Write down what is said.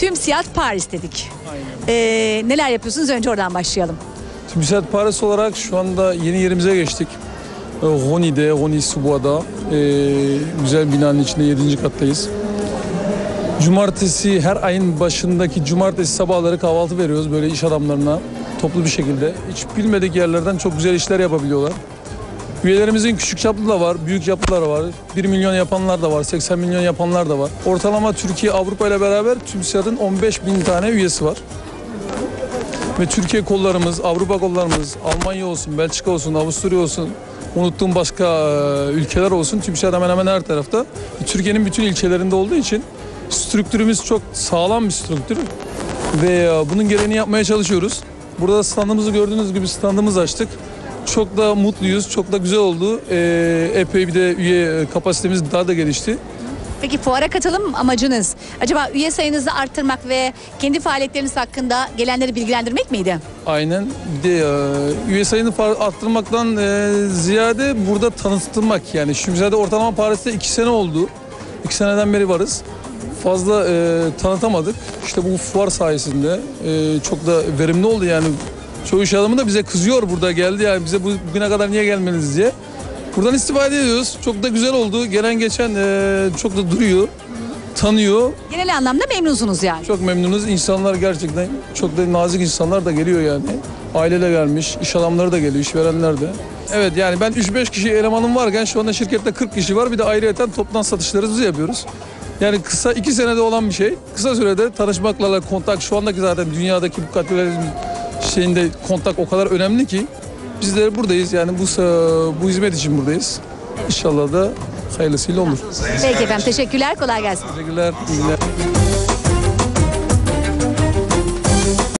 Tüm Siyat Paris dedik. Ee, neler yapıyorsunuz? Önce oradan başlayalım. TÜBİSAT Paris olarak şu anda yeni yerimize geçtik. Ee, Rony'de, Rony Subois'da ee, güzel binanın içinde 7. kattayız. Cumartesi her ayın başındaki cumartesi sabahları kahvaltı veriyoruz böyle iş adamlarına toplu bir şekilde. Hiç bilmedik yerlerden çok güzel işler yapabiliyorlar. Üyelerimizin küçük çaplı da var, büyük çaplılar var. 1 milyon yapanlar da var, 80 milyon yapanlar da var. Ortalama Türkiye Avrupa ile beraber TÜBİSAT'ın 15 bin tane üyesi var. Ve Türkiye kollarımız, Avrupa kollarımız, Almanya olsun, Belçika olsun, Avusturya olsun, unuttuğum başka e, ülkeler olsun. TÜBİSAT hemen hemen her tarafta. Türkiye'nin bütün ilçelerinde olduğu için strüktürümüz çok sağlam bir strüktür. Ve e, bunun gereğini yapmaya çalışıyoruz. Burada standımızı gördüğünüz gibi standımızı açtık. Çok da mutluyuz, çok da güzel oldu. E, epey bir de üye kapasitemiz daha da gelişti. Peki fuara katılım amacınız acaba üye sayınızı arttırmak ve kendi faaliyetleriniz hakkında gelenleri bilgilendirmek miydi? Aynen. Bir de e, üye sayını arttırmaktan e, ziyade burada tanıtılmak. Yani şimdi zaten ortalama Paris'te iki sene oldu. İki seneden beri varız. Fazla e, tanıtamadık. İşte bu fuar sayesinde e, çok da verimli oldu yani. Çoğu iş adamı da bize kızıyor burada geldi yani bize bu- bugüne kadar niye gelmediniz diye. Buradan istifade ediyoruz. Çok da güzel oldu. Gelen geçen e, çok da duruyor. Tanıyor. Genel anlamda memnunsunuz yani. Çok memnunuz. İnsanlar gerçekten çok da nazik insanlar da geliyor yani. Aileyle gelmiş, iş adamları da geliyor, işverenler de. Evet yani ben 3-5 kişi elemanım varken şu anda şirkette 40 kişi var. Bir de ayrıyeten toptan satışlarımızı yapıyoruz. Yani kısa 2 senede olan bir şey. Kısa sürede tanışmakla kontak şu andaki zaten dünyadaki bu kapitalizm şeyinde kontak o kadar önemli ki biz de buradayız yani bu bu hizmet için buradayız. İnşallah da hayırlısıyla olur. Peki efendim teşekkürler kolay gelsin. Teşekkürler. iyi günler.